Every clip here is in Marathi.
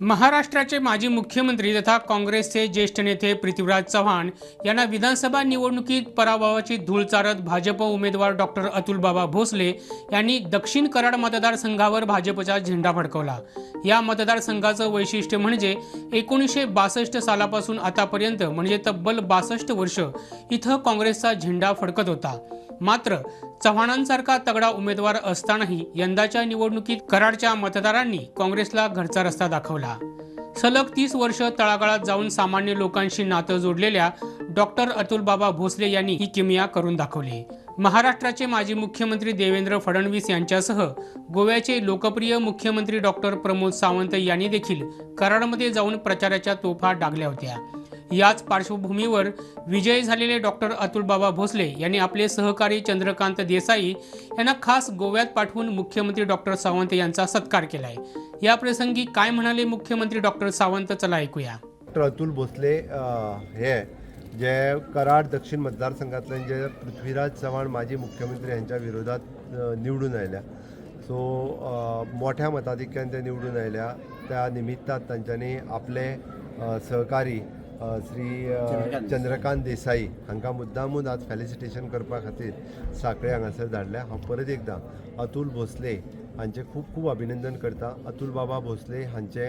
महाराष्ट्राचे माजी मुख्यमंत्री तथा काँग्रेसचे ज्येष्ठ नेते पृथ्वीराज चव्हाण यांना विधानसभा निवडणुकीत पराभवाची धूळ चारत भाजप उमेदवार डॉक्टर अतुलबाबा भोसले यांनी दक्षिण कराड मतदारसंघावर भाजपचा झेंडा फडकवला. या मतदारसंघाचं वैशिष्ट्य म्हणजे एकोणीसशे बासष्ट सालापासून आतापर्यंत म्हणजे तब्बल बासष्ट वर्ष इथं काँग्रेसचा झेंडा फडकत होता. मात्र चव्हाणांसारखा तगडा उमेदवार असतानाही यंदाच्या निवडणुकीत कराडच्या मतदारांनी काँग्रेसला घरचा रस्ता दाखवला. सलग तीस वर्ष तळागाळात जाऊन सामान्य लोकांशी नातं जोडलेल्या डॉक्टर अतुलबाबा भोसले यांनी ही किमिया करून दाखवली. महाराष्ट्राचे माजी मुख्यमंत्री देवेंद्र फडणवीस यांच्यासह गोव्याचे लोकप्रिय मुख्यमंत्री डॉक्टर प्रमोद सावंत यांनी देखील कराडमध्ये जाऊन प्रचाराच्या तोफा डागल्या होत्या. याच पार्श्वभूमीवर विजयी झालेले डॉक्टर अतुलबाबा भोसले यांनी आपले सहकारी चंद्रकांत देसाई यांना खास गोव्यात पाठवून मुख्यमंत्री डॉक्टर सावंत यांचा सत्कार केलाय. या प्रसंगी काय म्हणाले मुख्यमंत्री डॉक्टर सावंत? चला ऐकूया. डॉक्टर अतुल भोसले हे जे कराड दक्षिण मतदारसंघातले जे पृथ्वीराज चव्हाण माजी मुख्यमंत्री यांच्या विरोधात निवडून आयल्या सो मोठ्या मताधिक्यान ते निवडून आयल्या त्या निमित्तात तांच्यांनी आपले सहकारी श्री चंद्रकांत देसाई. हांकां मुद्दामून आज फेलिसिटेशन करपा खातीर साखळे हांगासर धाडल्या. हांव परत एकदां अतुल भोसले हांचे खूब खूब अभिनंदन करता. अतुल बाबा भोसले हांचे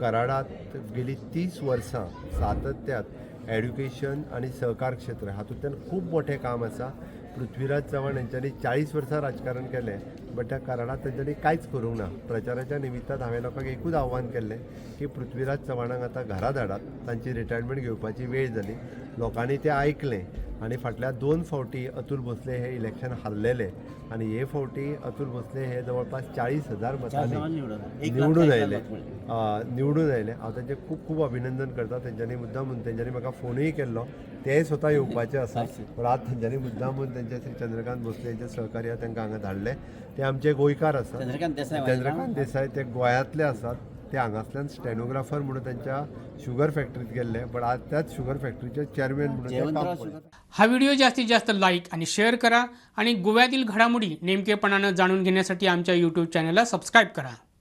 कराडात गेली तीस वर्सां सातत्यात एड्युकेशन आनी सहकार क्षेत्र हातूंतल्यान खूब मोठें काम आसा. पृथ्वीराज चव्हाण यांच्यानी चाळीस वर्सां राजकारण केलें. बट त्या कारणात तांच्यांनी कांयच करूंक ना. प्रचाराच्या निमित्तान हांवें लोकांक एकूच आव्हान केल्लें की पृथ्वीराज चव्हाणाक आतां घरा धाडात तांची रिटायरमेंट घेवपाची वेळ जाली लोकांनी तें आयकलें आनी फाटल्या दोन फावटी अतुल भोसले हे इलेक्शन हारलेले. आनी हे फावटी अतुल भोसले हे जवळपास चाळीस हजार मतांनी निवडून आयले निवडून आयले हांव तांचें खूब खूब अभिनंदन करता तेंच्यांनी मुद्दामून तेंच्यांनी म्हाका फोनूय केल्लो तेय स्वता येवपाचे आसा पूण आज तेंच्यांनी मुद्दामून तेंचे श्री चंद्रकांत भोसले यांचे सहकारी आहा तांकां हांगा धाडले. ते आमचे गोंयकार आसात चंद्रकांत देसाई ते गोंयांतले आसात ते हांगासल्यान स्टेनोग्राफर म्हणून त्यांच्या शुगर फॅक्टरीत गेल्ले पण आज त्याच शुगर फॅक्टरीचे चेअरमॅन म्हणून हा व्हिडिओ जास्तीत जास्त लाईक आणि शेअर करा आणि गोव्यातील घडामोडी नेमकेपणानं जाणून घेण्यासाठी आमच्या यूट्यूब चॅनलला सबस्क्राईब करा.